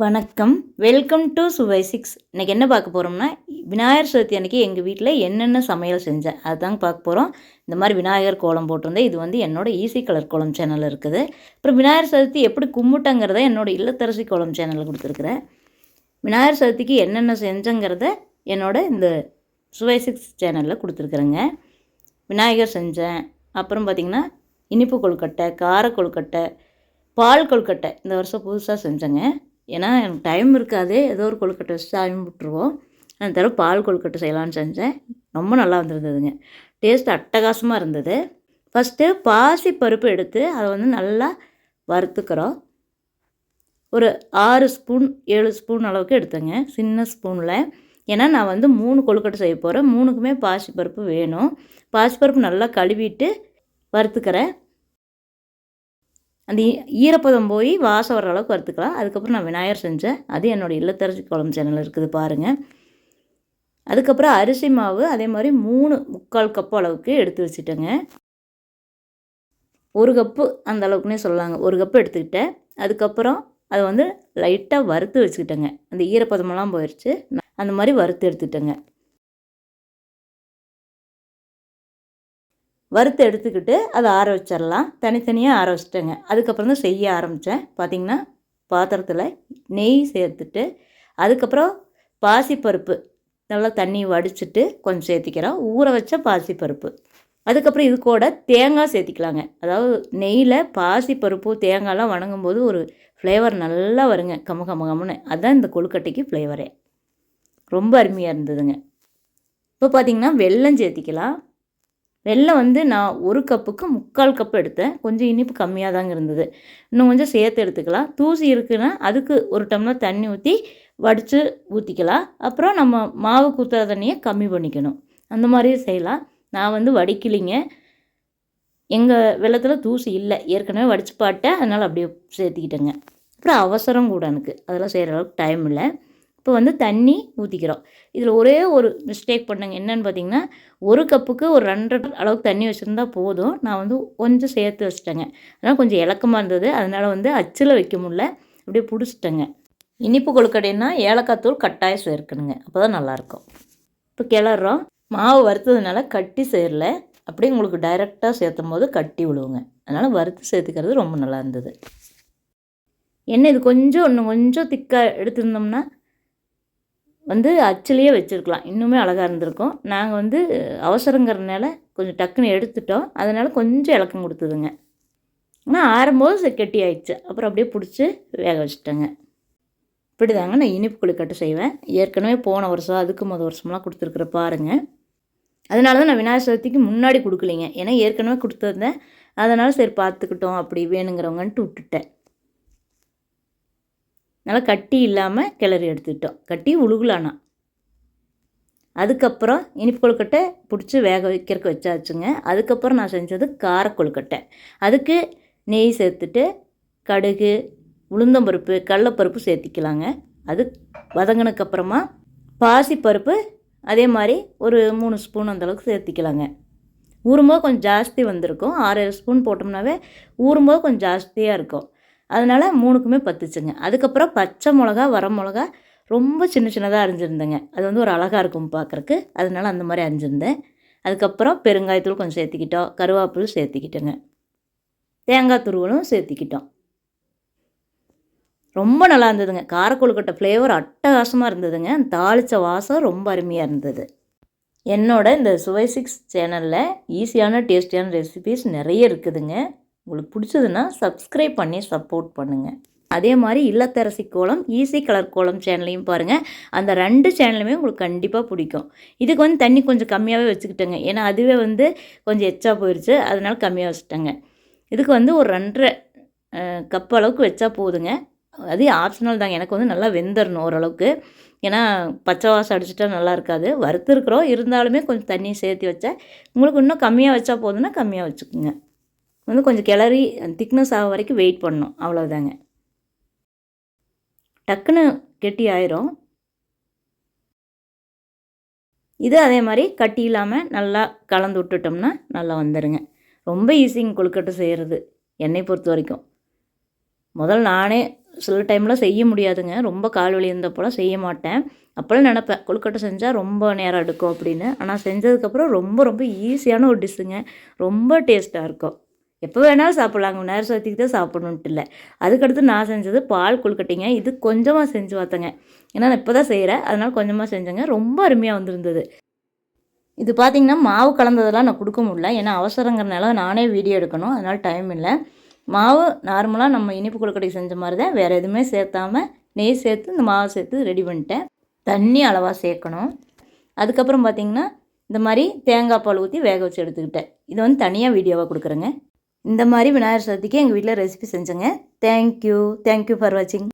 வணக்கம். Welcome to சுவை six இன்றைக்கி என்ன பார்க்க போகிறோம்னா விநாயகர் சதுர்த்தி அன்றைக்கி எங்கள் வீட்டில் என்னென்ன சமையல் செஞ்சேன் அதுதாங்க பார்க்க போகிறோம் இந்த மாதிரி விநாயகர் கோலம் போட்டிருந்தேன். இது வந்து என்னோடய ஈஸி கலர் கோலம் சேனலில் இருக்குது. அப்புறம் விநாயகர் சதுர்த்தி எப்படி கும்பிட்டங்கிறத என்னோடய இல்லத்தரசி கோலம் சேனலில் கொடுத்துருக்குறேன். விநாயகர் சதுர்த்திக்கு என்னென்ன செஞ்சேங்கிறத என்னோட இந்த சுவை சிக்ஸ் சேனலில் கொடுத்துருக்குறேங்க. விநாயகர் செஞ்சேன். அப்புறம் பார்த்திங்கன்னா இனிப்பு கொழுக்கட்டை கார கொழுக்கட்டை பால் கொழுக்கட்டை இந்த வருஷம் புதுசாக செஞ்சேங்க. ஏன்னா எனக்கு டைம் இருக்காது. ஏதோ ஒரு கொழுக்கட்டை வச்சு சாமி விட்டுருவோம் அந்த தடவை பால் கொழுக்கட்டை செய்யலான்னு செஞ்சேன். ரொம்ப நல்லா வந்திருந்ததுங்க. டேஸ்ட் அட்டகாசமாக இருந்தது. ஃபஸ்ட்டு பாசி பருப்பு எடுத்து அதை வந்து நல்லா வறுத்துக்கிறோம். ஒரு ஆறு ஸ்பூன் ஏழு ஸ்பூன் அளவுக்கு எடுத்தேங்க. சின்ன ஸ்பூனில். ஏன்னா நான் வந்து மூணு கொழுக்கட்டை செய்ய போகிறேன் மூணுக்குமே பாசி பருப்பு வேணும். பாசி பருப்பு நல்லா கழுவிட்டு வறுத்துக்கிறேன். அந்த ஈ- ஈரப்பதம் போய் வாசம் வர அளவுக்கு வறுத்துக்கலாம். அதுக்கப்புறம் நான் விநாயகர் செஞ்சேன். அது என்னோடய இல்லத்தரசி குழம்பு சேனல் இருக்குது பாருங்கள் அதுக்கப்புறம் அரிசி மாவு அதே மாதிரி மூணு முக்கால் கப்பு அளவுக்கு எடுத்து வச்சுட்டேங்க. ஒரு கப்பு அந்த அளவுக்குனே சொல்லலாங்க ஒரு கப்பு எடுத்துக்கிட்டேன். அதுக்கப்புறம் அதை வந்து லைட்டாக வறுத்து வச்சுக்கிட்டேங்க. அந்த ஈரப்பதமெல்லாம் போயிடுச்சு அந்த மாதிரி வறுத்து எடுத்துட்டேங்க. வறுத்து எடுத்துக்கிட்டு அதை ஆற வச்சிடலாம். தனித்தனியாக ஆற வச்சிட்டேங்க. அதுக்கப்புறம் தான் செய்ய ஆரம்பித்தேன் பார்த்திங்கன்னா பாத்திரத்தில் நெய் சேர்த்துட்டு அதுக்கப்புறம் பாசிப்பருப்பு நல்லா தண்ணி வடிச்சிட்டு கொஞ்சம் சேர்த்திக்கிறோம் ஊற வச்ச பாசிப்பருப்பு. அதுக்கப்புறம் இது கூட தேங்காய் சேர்த்திக்கலாங்க. அதாவது நெய்யில் பாசிப்பருப்பு தேங்காய்லாம் வணங்கும் போது ஒரு ஃப்ளேவர் நல்லா வருங்க. கம கம கம்னு அதுதான் இந்த கொழுக்கட்டைக்கு ஃப்ளேவரே ரொம்ப அருமையாக இருந்ததுங்க. இப்போ பார்த்திங்கன்னா வெல்லம் சேர்த்திக்கலாம். வெள்ளம் வந்து நான் ஒரு கப்புக்கு முக்கால் கப் எடுத்தேன். கொஞ்சம் இனிப்பு கம்மியாக தாங்க இருந்தது. இன்னும் கொஞ்சம் சேர்த்து எடுத்துக்கலாம். தூசி இருக்குன்னா அதுக்கு ஒரு டம்ளர் தண்ணி ஊற்றி வடித்து ஊற்றிக்கலாம் அப்புறம் நம்ம மாவு கூத்துற தண்ணியை கம்மி பண்ணிக்கணும். அந்த மாதிரியும் செய்யலாம். நான் வந்து வடிக்கலிங்க. எங்கள் வெள்ளத்தில் தூசி இல்லை. ஏற்கனவே வடித்து பாட்டேன். அதனால் அப்படியே சேர்த்திக்கிட்டேங்க. அப்புறம் அவசரம் கூட எனக்கு. அதெல்லாம் செய்கிற அளவுக்கு டைம் இல்லை. இப்போ வந்து தண்ணி ஊற்றிக்கிறோம் இதில் ஒரே ஒரு மிஸ்டேக் பண்ணேங்க என்னென்னு பார்த்தீங்கன்னா ஒரு கப்புக்கு ஒரு ரெண்டு அளவுக்கு தண்ணி வச்சுருந்தா போதும். நான் வந்து கொஞ்சம் சேர்த்து வச்சிட்டேங்க. அதனால் கொஞ்சம் இலக்கமாக இருந்தது. அதனால் வந்து அச்சில் வைக்க முடில அப்படியே பிடிச்சிட்டேங்க. இனிப்பு கொழுக்கடைன்னா ஏலக்காய் தூள் கட்டாயம் சேர்க்கணுங்க. அப்போ தான் நல்லாயிருக்கும். இப்போ கிளறோம். மாவு வறுத்ததுனால கட்டி சேரல. அப்படியே உங்களுக்கு டைரெக்டாக சேர்த்தும் போது கட்டி விழுவுங்க. அதனால் வறுத்து சேர்த்துக்கிறது ரொம்ப நல்லா இருந்தது. என்ன இது கொஞ்சம் இன்னும் கொஞ்சம் திக்காக எடுத்திருந்தோம்னா வந்து அச்சிலேயே வச்சுருக்கலாம். இன்னுமே அழகாக இருந்திருக்கும். நாங்கள் வந்து அவசரங்கிறதுனால கொஞ்சம் டக்குன்னு எடுத்துட்டோம். அதனால் கொஞ்சம் இலக்கம் கொடுத்துதுங்க. ஆனால் ஆறும்போது சரி கெட்டி ஆயிடுச்சு. அப்புறம் அப்படியே பிடிச்சி வேக வச்சுட்டேங்க. இப்படி தாங்க நான் இனிப்பு குளிக்கட்டு செய்வேன். ஏற்கனவே போன வருஷம் அதுக்கு முத வருஷம்லாம் கொடுத்துருக்குற பாருங்க. அதனால தான் நான் விநாயகர் சதுர்த்திக்கு முன்னாடி கொடுக்கலிங்க. ஏன்னா ஏற்கனவே கொடுத்துருந்தேன். அதனால் சரி பார்த்துக்கிட்டோம். அப்படி வேணுங்கிறவங்கன்ட்டு விட்டுட்டேன். நல்லா கட்டி இல்லாமல் கிளறி எடுத்துக்கிட்டோம் கட்டி உழுகலானா. அதுக்கப்புறம் இனிப்பு கொழுக்கட்டை பிடிச்சி வேக வைக்கிறக்கு வச்சாச்சுங்க. அதுக்கப்புறம் நான் செஞ்சது கார கொழுக்கட்டை. அதுக்கு நெய் சேர்த்துட்டு கடுகு உளுந்தம்பருப்பு கடலப்பருப்பு சேர்த்திக்கலாங்க. அது வதங்கினதுக்கப்புறமா பாசிப்பருப்பு அதே மாதிரி ஒரு மூணு ஸ்பூன் அந்தளவுக்கு சேர்த்திக்கலாங்க. ஊறும்போது கொஞ்சம் ஜாஸ்தி வந்திருக்கும். ஆறு ஸ்பூன் போட்டோம்னாவே ஊறும்போது கொஞ்சம் ஜாஸ்தியாக இருக்கும். அதனால் மூணுக்குமே பத்துச்சுங்க. அதுக்கப்புறம் பச்சை மிளகா வர மிளகா ரொம்ப சின்ன சின்னதாக அரிஞ்சிருந்தேங்க. அது வந்து ஒரு அழகாக இருக்கும் பார்க்குறக்கு அதனால அந்த மாதிரி அரிஞ்சிருந்தேன். அதுக்கப்புறம் பெருங்காயத்தூள் கொஞ்சம் சேர்த்திக்கிட்டோம். கருவேப்பிலும் சேர்த்துக்கிட்டோங்க. தேங்காய் துருவலும் சேர்த்திக்கிட்டோம். ரொம்ப நல்லா இருந்ததுங்க. காரக்கொழுக்கட்டை ஃப்ளேவர் அட்டகாசமாக இருந்ததுங்க. தாளித்த வாசம் ரொம்ப அருமையாக இருந்தது. என்னோட இந்த சுவை சிக்ஸ் சேனலில் ஈஸியான டேஸ்டியான ரெசிபீஸ் நிறைய இருக்குதுங்க. உங்களுக்கு பிடிச்சதுன்னா சப்ஸ்கிரைப் பண்ணி சப்போர்ட் பண்ணுங்கள் அதே மாதிரி இல்லத்தரசி கோலம் ஈஸி கலர் கோலம் சேனலையும் பாருங்கள் அந்த ரெண்டு சேனலுமே உங்களுக்கு கண்டிப்பாக பிடிக்கும். இதுக்கு வந்து தண்ணி கொஞ்சம் கம்மியாகவே வச்சுக்கிட்டேங்க. ஏன்னா அதுவே வந்து கொஞ்சம் எச்சா போயிடுச்சு அதனால் கம்மியாக வச்சுட்டேங்க. இதுக்கு வந்து ஒரு ரெண்டரை கப் அளவுக்கு வச்சா போதுங்க. அது ஆப்ஷனல் தாங்க. எனக்கு வந்து நல்லா வெந்துடணும் ஓரளவுக்கு. ஏன்னா பச்சை வாசம் அடிச்சிட்டா நல்லா இருக்காது. வறுத்துருக்குறோம். இருந்தாலுமே கொஞ்சம் தண்ணி சேர்த்து வச்சா உங்களுக்கு இன்னும் கம்மியாக வச்சா போதுன்னா கம்மியாக வச்சுக்கோங்க. வந்து கொஞ்சம் கிளறி திக்னஸ் ஆக வரைக்கும் வெயிட் பண்ணணும். அவ்வளோதாங்க டக்குன்னு கெட்டி ஆயிரும். இது அதே மாதிரி கட்டி இல்லாமல் நல்லா கலந்து விட்டுட்டோம்னா நல்லா வந்துடுங்க ரொம்ப ஈஸிங்க கொழுக்கட்டை செய்கிறது என்னை பொறுத்த வரைக்கும். முதல் நானே சில டைமில் செய்ய முடியாதுங்க. ரொம்ப கால் வலி இருந்தப்போலாம் செய்ய மாட்டேன். அப்போல்லாம் நினப்பேன் கொழுக்கட்டை செஞ்சால் ரொம்ப நேரம் எடுக்கும் அப்படின்னு. ஆனால் செஞ்சதுக்கப்புறம் ரொம்ப ரொம்ப ஈஸியான ஒரு டிஷ்ஷுங்க ரொம்ப டேஸ்ட்டாக இருக்கும். எப்போ வேணாலும் சாப்பிட்லாங்க. நேரம் சத்துக்கு தான் சாப்பிடணுன்ட்டு இல்லை. அதுக்கடுத்து நான் செஞ்சது பால் கொழுக்கட்டைங்க. இது கொஞ்சமாக செஞ்சு பார்த்தேங்க ஏன்னா நான் இப்போ தான் செய்கிறேன் அதனால் கொஞ்சமாக செஞ்சேங்க. ரொம்ப அருமையாக வந்திருந்தது. இது பார்த்திங்கன்னா மாவு கலந்ததெல்லாம் நான் கொடுக்க முடியல. ஏன்னா அவசரங்கிறனால நானே வீடியோ எடுக்கணும். அதனால் டைம் இல்லை. மாவு நார்மலாக நம்ம இனிப்பு கொழுக்கட்டைக்கு செஞ்ச மாதிரி தான் வேறு எதுவுமே சேர்த்தாம நெய் சேர்த்து இந்த மாவு சேர்த்து ரெடி பண்ணிட்டேன். தண்ணி அளவாக சேர்க்கணும். அதுக்கப்புறம் பார்த்திங்கன்னா இந்த மாதிரி தேங்காய் பால் ஊற்றி வேக வச்சு எடுத்துக்கிட்டேன். இது வந்து தனியாக வீடியோவாக கொடுக்குறேங்க. இந்த மாதிரி விநாயகர் சதுர்த்திக்கு எங்கள் வீட்டில் recipe செஞ்சேங்க. Thank you thank you for வாட்சிங்